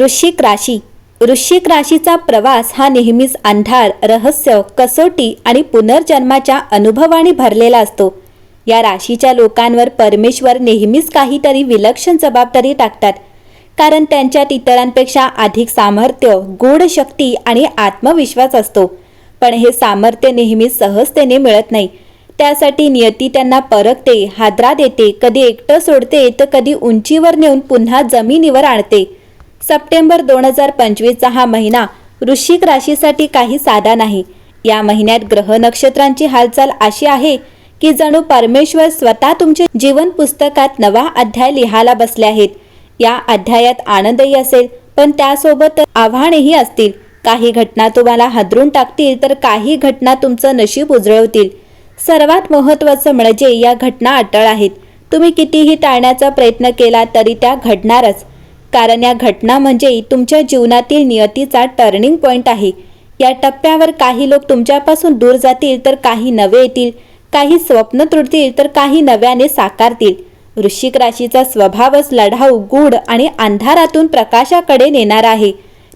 वृश्चिक राशी. वृश्चिक राशीचा प्रवास हा नेहमीच अंधार रहस्य कसोटी आणि पुनर्जन्माच्या अनुभवाने भरलेला असतो. या राशीच्या लोकांवर परमेश्वर नेहमीच काहीतरी विलक्षण जबाबदारी टाकतात. कारण त्यांच्यात इतरांपेक्षा अधिक सामर्थ्य गूढ शक्ती आणि आत्मविश्वास असतो. पण हे सामर्थ्य नेहमी सहजतेने मिळत नाही. त्यासाठी नियती त्यांना परखते हादरा देते कधी एकटं सोडते तर कधी उंचीवर नेऊन पुन्हा जमिनीवर आणते. सप्टेंबर दोन हजार पंचवीसचा हा महिना वृश्चिक राशीसाठी काही साधा नाही. या महिन्यात ग्रह नक्षत्रांची हालचाल अशी आहे की जणू परमेश्वर स्वतः तुमच्या जीवन पुस्तकात नवा अध्याय लिहायला बसले आहेत. या अध्यायात आनंदही असेल पण त्यासोबत आव्हानेही असतील. काही घटना तुम्हाला हादरून टाकतील तर काही घटना तुमचं नशीब उजळवतील. सर्वात महत्त्वाचं म्हणजे या घटना अटळ आहेत. तुम्ही कितीही टाळण्याचा प्रयत्न केला तरी त्या घडणारच. कारण या घटना म्हणजे तुमच्या जीवनातील नियतीचा टर्निंग पॉईंट आहे. या टप्प्यावर काही लोक तुमच्यापासून दूर जातील तर काही नवे येतील काही स्वप्न तुटतील तर काही नव्याने साकारतील. वृश्चिक राशीचा स्वभावच लढाऊ गूढ आणि अंधारातून प्रकाशाकडे नेणार आहे.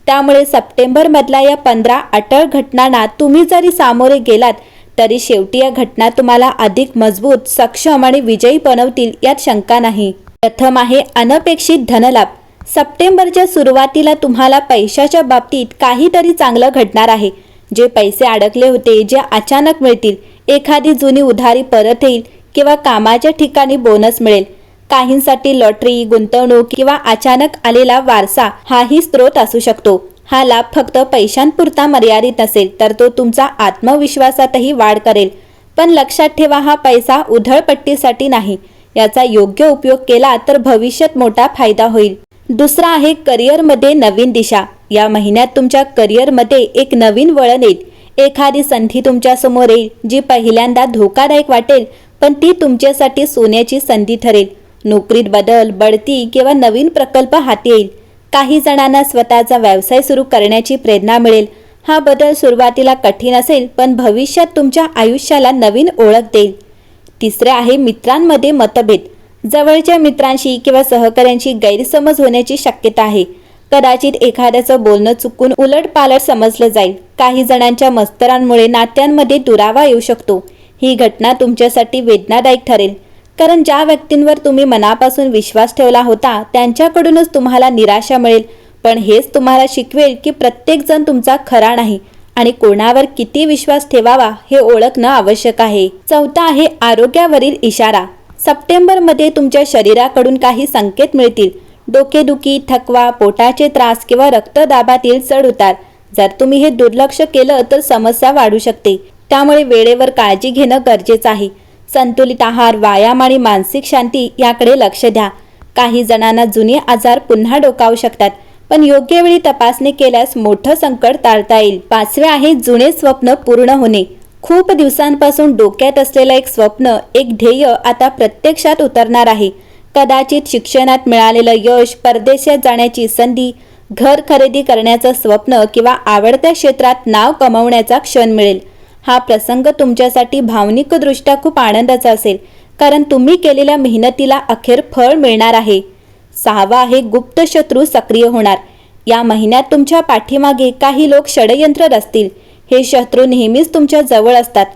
त्यामुळे सप्टेंबरमधल्या या पंधरा अटळ घटनांना तुम्ही जरी सामोरे गेलात तरी शेवटी या घटना तुम्हाला अधिक मजबूत सक्षम आणि विजयी बनवतील यात शंका नाही. प्रथम आहे अनपेक्षित धनलाभ. सप्टेंबरच्या सुरुवातीला तुम्हाला पैशाच्या बाबतीत काहीतरी चांगलं घडणार आहे. जे पैसे अडकले होते जे अचानक मिळतील एखादी जुनी उधारी परत येईल किंवा कामाच्या ठिकाणी बोनस मिळेल. काहींसाठी लॉटरी गुंतवणूक किंवा अचानक आलेला वारसा हाही स्रोत असू शकतो. हा लाभ फक्त पैशांपुरता मर्यादित नसेल तर तो तुमचा आत्मविश्वासातही वाढ करेल. पण लक्षात ठेवा हा पैसा उधळपट्टीसाठी नाही. याचा योग्य उपयोग केला तर भविष्यात मोठा फायदा होईल. दुसरा आहे करिअरमध्ये नवीन दिशा. या महिन्यात तुमच्या करिअरमध्ये एक नवीन वळण येईल. एखादी संधी तुमच्यासमोर येईल जी पहिल्यांदा धोकादायक वाटेल पण ती तुमच्यासाठी सोन्याची संधी ठरेल. नोकरीत बदल बढती किंवा नवीन प्रकल्प हाती येईल. काही जणांना स्वतःचा व्यवसाय सुरू करण्याची प्रेरणा मिळेल. हा बदल सुरुवातीला कठीण असेल पण भविष्यात तुमच्या आयुष्याला नवीन ओळख देईल. तिसरे आहे मित्रांमध्ये मतभेद. जवळच्या मित्रांशी किंवा सहकाऱ्यांशी गैरसमज होण्याची शक्यता आहे. कदाचित एखाद्याचं बोलणं चुकून उलटपालट समजलं जाईल. काही जणांच्या मस्तरांमुळे नात्यांमध्ये दुरावा येऊ शकतो. ही घटना तुमच्यासाठी वेदनादायक ठरेल. कारण ज्या व्यक्तींवर तुम्ही मनापासून विश्वास ठेवला होता त्यांच्याकडूनच तुम्हाला निराशा मिळेल. पण हेच तुम्हाला शिकवेल की प्रत्येक जण तुमचा खरा नाही आणि कोणावर किती विश्वास ठेवावा हे ओळखणं आवश्यक आहे. चौथा आहे आरोग्यावरील इशारा. सप्टेंबरमध्ये तुमच्या शरीराकडून काही संकेत मिळतील. डोकेदुखी थकवा पोटाचे त्रास किंवा रक्तदाबातील चढउतार जर तुम्ही हे दुर्लक्ष केलं तर समस्या वाढू शकते. त्यामुळे वेळेवर काळजी घेणं गरजेचं आहे. संतुलित आहार व्यायाम आणि मानसिक शांती याकडे लक्ष द्या. काही जणांना जुने आजार पुन्हा डोकावू शकतात पण योग्य वेळी तपासणी केल्यास मोठं संकट टाळता येईल. पाचवे आहे जुने स्वप्न पूर्ण होणे. खूप दिवसांपासून डोक्यात असलेलं एक स्वप्न एक ध्येय आता प्रत्यक्षात उतरणार आहे. कदाचित शिक्षणात मिळालेलं यश परदेशात जाण्याची संधी घर खरेदी करण्याचं स्वप्न किंवा आवडत्या क्षेत्रात नाव कमावण्याचा क्षण मिळेल. हा प्रसंग तुमच्यासाठी भावनिकदृष्ट्या खूप आनंदाचा असेल कारण तुम्ही केलेल्या मेहनतीला अखेर फळ मिळणार आहे. सहावा आहे गुप्त शत्रू सक्रिय होणार. या महिन्यात तुमच्या पाठीमागे काही लोक षडयंत्र रचतील. हे शत्रू नेहमीच तुमच्या जवळ असतात.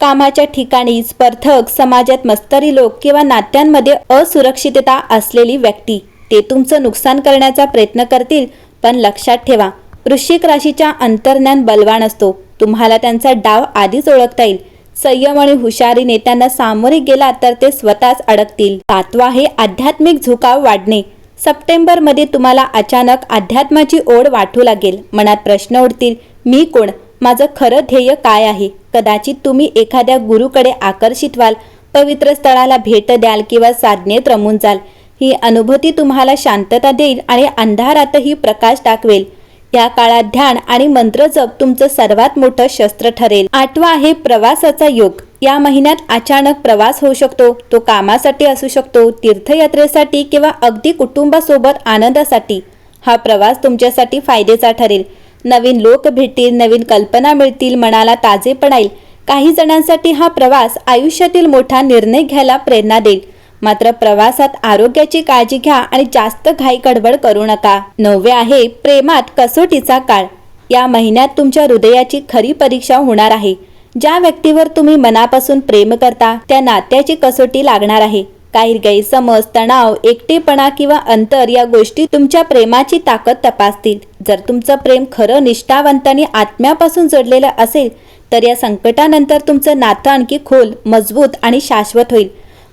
कामाच्या ठिकाणी स्पर्धक समाजात मस्तरी लोक किंवा नात्यांमध्ये असुरक्षितता असलेली व्यक्ती ते तुमचं नुकसान करण्याचा प्रयत्न करतील पण लक्षात ठेवा वृश्चिक राशीच्या अंतर्ज्ञान बलवान असतो. तुम्हाला त्यांचा डाव आधीच ओळखता येईल. संयम आणि हुशारी नेत्यांना सामोरे गेला तर ते स्वतःच अडकतील. सातवा हे आध्यात्मिक झुकाव वाढणे. सप्टेंबरमध्ये तुम्हाला अचानक अध्यात्माची ओढ वाटू लागेल. मनात प्रश्न उडतील मी कोण? माझं खरं ध्येय काय आहे? कदाचित तुम्ही एखाद्या गुरुकडे आकर्षित व्हाल पवित्र स्थळाला भेट द्याल किंवा साधनेत रमून जाल. ही अनुभूती तुम्हाला शांतता देईल आणि अंधारातही प्रकाश दाखवेल. या काळात ध्यान आणि मंत्र जप तुमचं सर्वात मोठं शस्त्र ठरेल. आठवा आहे प्रवासाचा योग. या महिन्यात अचानक प्रवास होऊ शकतो. तो कामासाठी असू शकतो तीर्थयात्रेसाठी किंवा अगदी कुटुंबासोबत आनंदासाठी. हा प्रवास तुमच्यासाठी फायद्याचा ठरेल. नवीन लोक भेटतील नवीन कल्पना मिळतील मनाला ताजेपणा येईल. काही जणांसाठी हा प्रवास आयुष्यातील मोठा निर्णय घ्यायला प्रेरणा देईल. मात्र प्रवासात आरोग्याची काळजी घ्या आणि जास्त घाई गडबड करू नका. नववे आहे प्रेमात कसोटीचा काळ. या महिन्यात तुमच्या हृदयाची खरी परीक्षा होणार आहे. ज्या व्यक्तीवर तुम्ही मनापासून प्रेम करता त्या नात्याची कसोटी लागणार आहे. काही गैरसमज तणाव एकटेपणा किंवा अंतर या गोष्टी तुमच्या प्रेमाची ताकद तपासतील. जर तुमचं प्रेम खरं निष्ठावंत आणि आत्म्यापासून जोडलेलं असेल तर या संकटानंतर तुमचं नातं आणखी खोल मजबूत आणि शाश्वत होईल.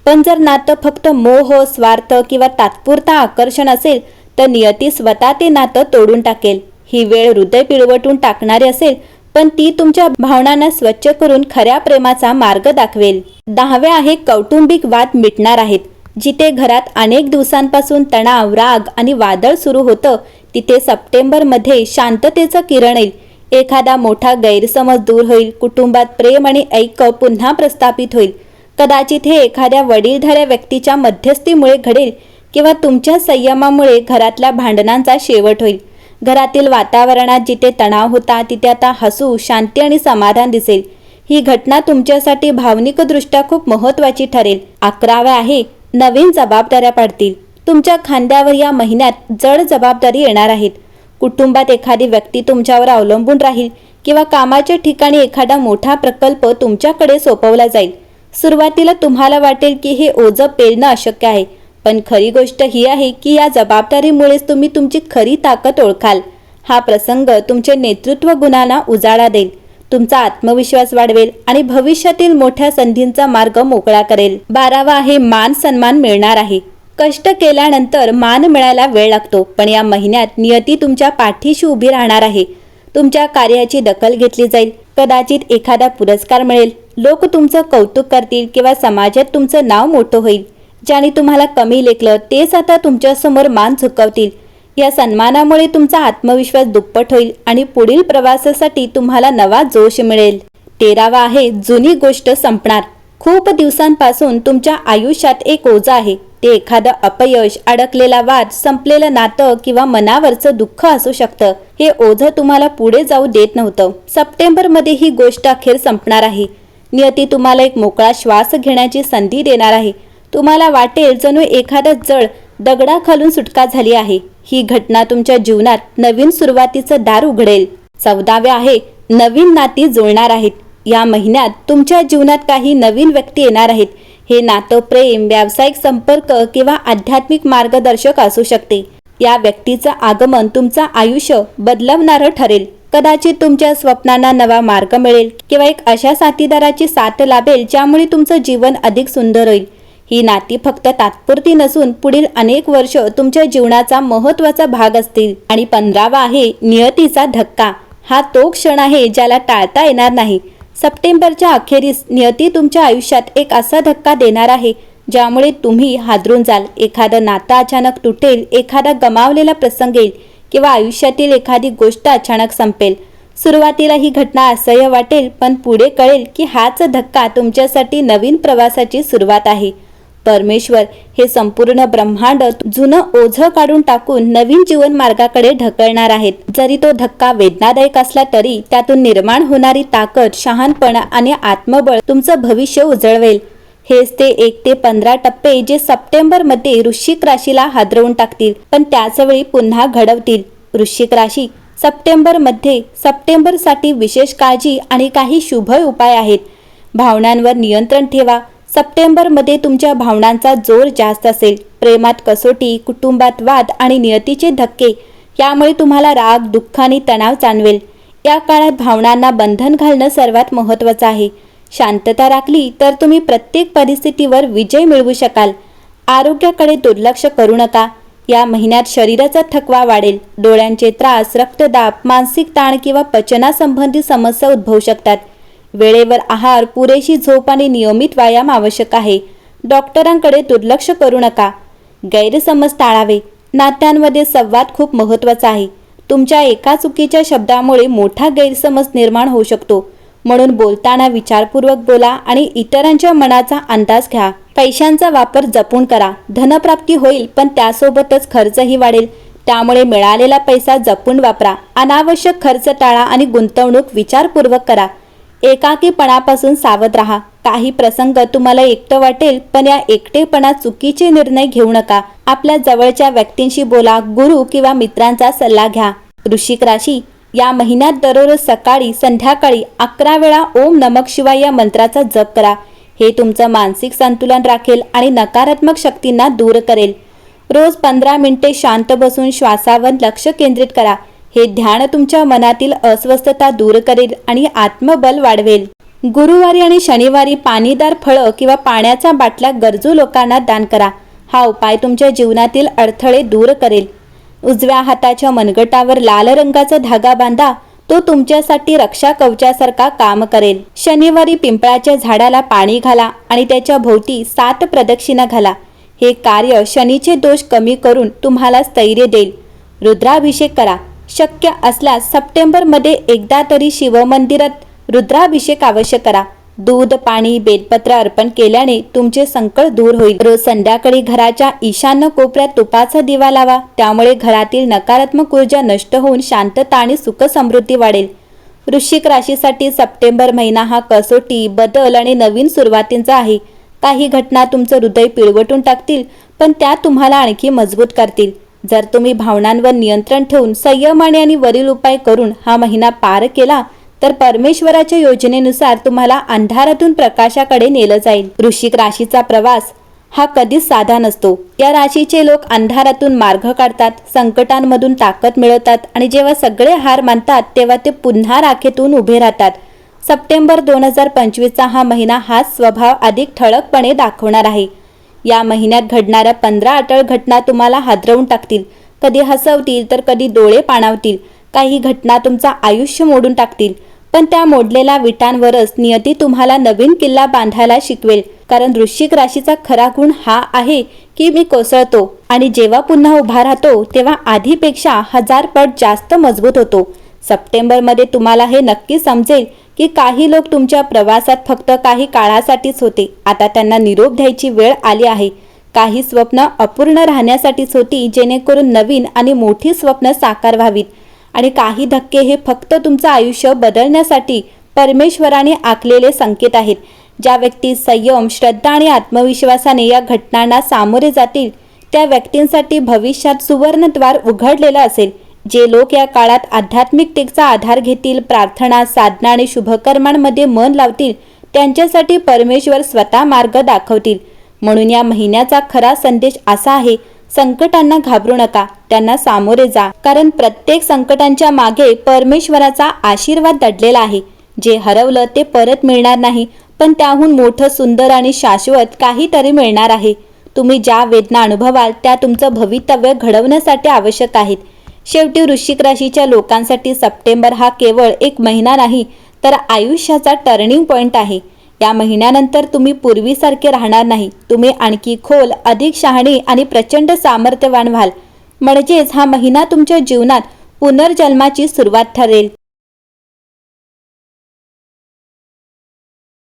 पण जर नातं फक्त मोह स्वार्थ किंवा तात्पुरता आकर्षण असेल तर नियती स्वतः ते नातं तोडून टाकेल. ही वेळ हृदय पिळवटून टाकणारी असेल पण ती तुमच्या भावनांना स्वच्छ करून खऱ्या प्रेमाचा मार्ग दाखवेल. दहावे आहे कौटुंबिक वाद मिटणार आहेत. जिथे घरात अनेक दिवसांपासून तणाव राग आणि वादळ सुरू होतं तिथे सप्टेंबरमध्ये शांततेचं किरण येईल. एखादा मोठा गैरसमज दूर होईल कुटुंबात प्रेम आणि ऐक्य पुन्हा प्रस्थापित होईल. कदाचित हे एखाद्या वडीलधाऱ्या व्यक्तीच्या मध्यस्थीमुळे घडेल किंवा तुमच्या संयमामुळे घरातल्या भांडणांचा शेवट होईल. घरातील वातावरणात जिथे तणाव होता तिथे आता हसू शांती आणि समाधान दिसेल. ही घटना तुमच्यासाठी भावनिकदृष्ट्या खूप महत्वाची ठरेल. अकराव्या आहे नवीन जबाबदाऱ्या पडतील. तुमच्या खांद्यावर या महिन्यात जड जबाबदारी येणार आहेत. कुटुंबात एखादी व्यक्ती तुमच्यावर अवलंबून राहील किंवा कामाच्या ठिकाणी एखादा मोठा प्रकल्प तुमच्याकडे सोपवला जाईल. सुरुवातीला तुम्हाला वाटेल की हे ओझं पेलणं अशक्य आहे. पण खरी गोष्ट ही आहे की या जबाबदारीमुळेच तुम्ही तुमची खरी ताकद ओळखाल. हा प्रसंग तुमचे नेतृत्व गुणांना उजाळा देईल. तुमचा आत्मविश्वास वाढवेल आणि भविष्यातील मोठ्या संधींचा मार्ग मोकळा करेल. बारावा आहे मान सन्मान मिळणार आहे. कष्ट केल्यानंतर मान मिळायला वेळ लागतो पण या महिन्यात नियती तुमच्या पाठीशी उभी राहणार आहे. तुमच्या कार्याची दखल घेतली जाईल. कदाचित एखादा पुरस्कार मिळेल. लोक तुमचं कौतुक करतील किंवा समाजात तुमचं नाव मोठं होईल. ज्याने तुम्हाला कमी लेखलं तेच आता तुमच्यासमोर मान झुकवतील. या सन्मानामुळे तुमचा आत्मविश्वास दुप्पट होईल आणि पुढील प्रवासासाठी तुम्हाला नवा जोश मिळेल. तेरावा आहे जुनी गोष्ट संपणार. खूप दिवसांपासून तुमच्या आयुष्यात एक ओझं आहे. ते एखादं अपयश अडकलेला वाद संपलेलं नातं किंवा मनावरचं दुःख असू शकतं. हे ओझं तुम्हाला पुढे जाऊ देत नव्हतं. सप्टेंबरमध्ये ही गोष्ट अखेर संपणार आहे. नियती तुम्हाला एक मोकळा श्वास घेण्याची संधी देणार आहे. तुम्हाला वाटेल जणू एखादा जळ दगडाखालून सुटका झाली आहे. ही घटना तुमच्या जीवनात नवीन सुरुवातीचं दार उघडेल. चौदावे आहे नवीन नाती जुळणार आहेत. या महिन्यात तुमच्या जीवनात काही नवीन व्यक्ती येणार आहेत. हे नातं प्रेम व्यावसायिक संपर्क किंवा आध्यात्मिक मार्गदर्शक असू शकते. या व्यक्तीचं आगमन तुमचं आयुष्य बदलवणारं ठरेल. कदाचित तुमच्या स्वप्नांना नवा मार्ग मिळेल किंवा एक अशा साथीदाराची साथ लाभेल ज्यामुळे तुमचं जीवन अधिक सुंदर होईल. ही नाती फक्त तात्पुरती नसून पुढील अनेक वर्ष तुमच्या जीवनाचा महत्त्वाचा भाग असतील आणि पंधरावा आहे नियतीचा धक्का. हा तो क्षण आहे ज्याला टाळता येणार नाही. सप्टेंबरच्या अखेरीस नियती तुमच्या आयुष्यात एक असा धक्का देणार आहे ज्यामुळे तुम्ही हादरून जाल. एखादं नातं अचानक तुटेल एखादा गमावलेला प्रसंग येईल किंवा आयुष्यातील एखादी गोष्ट अचानक संपेल. सुरुवातीला ही घटना असह्य वाटेल पण पुढे कळेल की हाच धक्का तुमच्यासाठी नवीन प्रवासाची सुरुवात आहे. परमेश्वर. हे संपूर्ण ब्रह्मांड जुनं ओझं काढून टाकून नवीन जीवन मार्गाकडे ढकलणार आहेत. जरी तो धक्का वेदनादायक असला तरी त्यातून निर्माण होणारी ताकद शहाणपणा आणि आत्मबळ तुमचं भविष्य उजळवेल. हेच ते एक ते पंधरा टप्पे जे सप्टेंबरमध्ये वृश्चिक राशीला हादरवून टाकतील पण त्याच वेळी पुन्हा घडवतील. वृश्चिक राशी सप्टेंबरमध्ये सप्टेंबरसाठी विशेष काळजी आणि काही शुभ उपाय आहेत. भावनांवर नियंत्रण ठेवा. सप्टेंबरमध्ये तुमच्या भावनांचा जोर जास्त असेल. प्रेमात कसोटी कुटुंबात वाद आणि नियतीचे धक्के यामुळे तुम्हाला राग दुःख आणि तणाव जाणवेल. या काळात भावनांना बंधन घालणं सर्वात महत्त्वाचं आहे. शांतता राखली तर तुम्ही प्रत्येक परिस्थितीवर विजय मिळवू शकाल. आरोग्याकडे दुर्लक्ष करू नका. या महिन्यात शरीराचा थकवा वाढेल. डोळ्यांचे त्रास रक्तदाब मानसिक ताण किंवा पचनासंबंधी समस्या उद्भवू शकतात. वेळेवर आहार पुरेशी झोप आणि नियमित व्यायाम आवश्यक आहे. डॉक्टरांकडे दुर्लक्ष करू नका. गैरसमज टाळावे. नात्यांमध्ये संवाद खूप महत्त्वाचा आहे. तुमच्या एका चुकीच्या शब्दामुळे मोठा गैरसमज निर्माण होऊ शकतो. म्हणून बोलताना विचारपूर्वक बोला आणि इतरांच्या मनाचा अंदाज घ्या. पैशांचा वापर जपून करा. धनप्राप्ती होईल पण त्यासोबतच खर्चही वाढेल. त्यामुळे मिळालेला पैसा जपून वापरा. अनावश्यक खर्च टाळा आणि गुंतवणूक विचारपूर्वक करा. एकाकीपणापासून सावध राहा. काही प्रसंग तुम्हाला एकटं वाटेल पण या एकटेपणात चुकीचे निर्णय घेऊ नका. आपल्या जवळच्या व्यक्तींशी बोला गुरु किंवा मित्रांचा सल्ला घ्या. वृश्चिक राशी या महिन्यात दररोज सकाळी संध्याकाळी अकरा वेळा ओम नमक शिवाय या मंत्राचा जप करा. हे तुमचं मानसिक संतुलन राखेल आणि नकारात्मक शक्तींना दूर करेल. रोज पंधरा मिनिटे शांत बसून श्वासावर लक्ष केंद्रित करा. हे ध्यान तुमच्या मनातील अस्वस्थता दूर करेल आणि आत्मबल वाढवेल. गुरुवारी आणि शनिवारी पाणीदार फळं किंवा पाण्याचा बाटल्या गरजू लोकांना दान करा. हा उपाय तुमच्या जीवनातील अडथळे दूर करेल. उजव्या हाताच्या मनगटावर लाल रंगाचा धागा बांधा तो तुमच्यासाठी रक्षा कवचासारखा काम करेल. शनिवारी पिंपळाच्या झाडाला पाणी घाला आणि त्याच्या भोवती सात प्रदक्षिणा घाला. हे कार्य शनीचे दोष कमी करून तुम्हाला स्थैर्य देईल. रुद्राभिषेक करा. शक्य असल्यास सप्टेंबरमध्ये एकदा तरी शिवमंदिरात रुद्राभिषेक अवश्य करा. दूध पाणी बेलपत्र अर्पण केल्याने तुमचे संकट दूर होईल. रोज संध्याकाळी घराच्या ईशान्य कोपऱ्यात तुपाचा दिवा लावा. त्यामुळे घरातील नकारात्मक ऊर्जा नष्ट होऊन शांतता आणि सुख समृद्धी वाढेल. वृश्चिक राशीसाठी सप्टेंबर महिना हा कसोटी बदल आणि नवीन सुरुवातींचा आहे. काही घटना तुमचं हृदय पिळवटून टाकतील पण त्या तुम्हाला आणखी मजबूत करतील. जर तुम्ही भावनांवर नियंत्रण ठेवून संयमाने आणि वरील उपाय करून हा महिना पार केला तर परमेश्वराच्या योजनेनुसार तुम्हाला अंधारातून प्रकाशाकडे नेलं जाईल. वृश्चिक राशीचा प्रवास हा कधीच साधा नसतो. या राशीचे लोक अंधारातून मार्ग काढतात संकटांमधून ताकद मिळवतात आणि जेव्हा सगळे हार मानतात तेव्हा ते पुन्हा राखेतून उभे राहतात. सप्टेंबर दोन हजार पंचवीसचा हा महिना हाच स्वभाव अधिक ठळकपणे दाखवणार आहे. या महिन्यात घडणाऱ्या पंधरा अटळ घटना तुम्हाला हादरवून टाकतील. कधी हसवतील तर कधी डोळे पाणावतील. काही घटना तुमचा आयुष्य मोडून टाकतील. पण त्या मोडलेल्या विटांवरच नियती तुम्हाला नवीन किल्ला बांधायला शिकवेल. कारण वृश्चिक राशीचा खरा गुण हा आहे की मी कोसळतो. आणि जेव्हा पुन्हा उभा राहतो तेव्हा आधीपेक्षा हजार पट जास्त मजबूत होतो. सप्टेंबरमध्ये तुम्हाला हे नक्की समजेल की काही लोक तुमच्या प्रवासात फक्त काही काळासाठीच होते. आता त्यांना निरोप द्यायची वेळ आली आहे. काही स्वप्न अपूर्ण राहण्यासाठीच होती जेणेकरून नवीन आणि मोठी स्वप्न साकार व्हावीत. आणि काही धक्के हे फक्त तुमचं आयुष्य बदलण्यासाठी परमेश्वराने आखलेले संकेत आहेत. ज्या व्यक्ती संयम श्रद्धा आणि आत्मविश्वासाने या घटनांना सामोरे जातील त्या व्यक्तींसाठी भविष्यात सुवर्णद्वार उघडलेलं असेल. जे लोक या काळात आध्यात्मिकतेचा आधार घेतील प्रार्थना साधना आणि शुभकर्मांमध्ये मन लावतील त्यांच्यासाठी परमेश्वर स्वतः मार्ग दाखवतील. म्हणून या महिन्याचा खरा संदेश असा आहे संकटांना घाबरू नका त्यांना सामोरे जा. कारण प्रत्येक संकटांच्या मागे परमेश्वराचा आशीर्वाद दडलेला आहे. जे हरवलं ते परत मिळणार नाही पण त्याहून मोठं सुंदर आणि शाश्वत काहीतरी मिळणार आहे. तुम्ही ज्या वेदना अनुभवाल त्या तुमचं भवितव्य घडवण्यासाठी आवश्यक आहेत. शेवटी वृश्चिक राशीच्या लोकांसाठी सप्टेंबर हा केवळ एक महिना नाही तर आयुष्याचा टर्निंग पॉईंट आहे. या महिन्यानंतर तुम्ही पूर्वीसारखे राहणार नाही. तुम्ही आणखी खोल अधिक शहाणी आणि प्रचंड सामर्थ्यवान व्हाल. म्हणजेच हा महिना तुमच्या जीवनात पुनर्जन्माची सुरुवात ठरेल.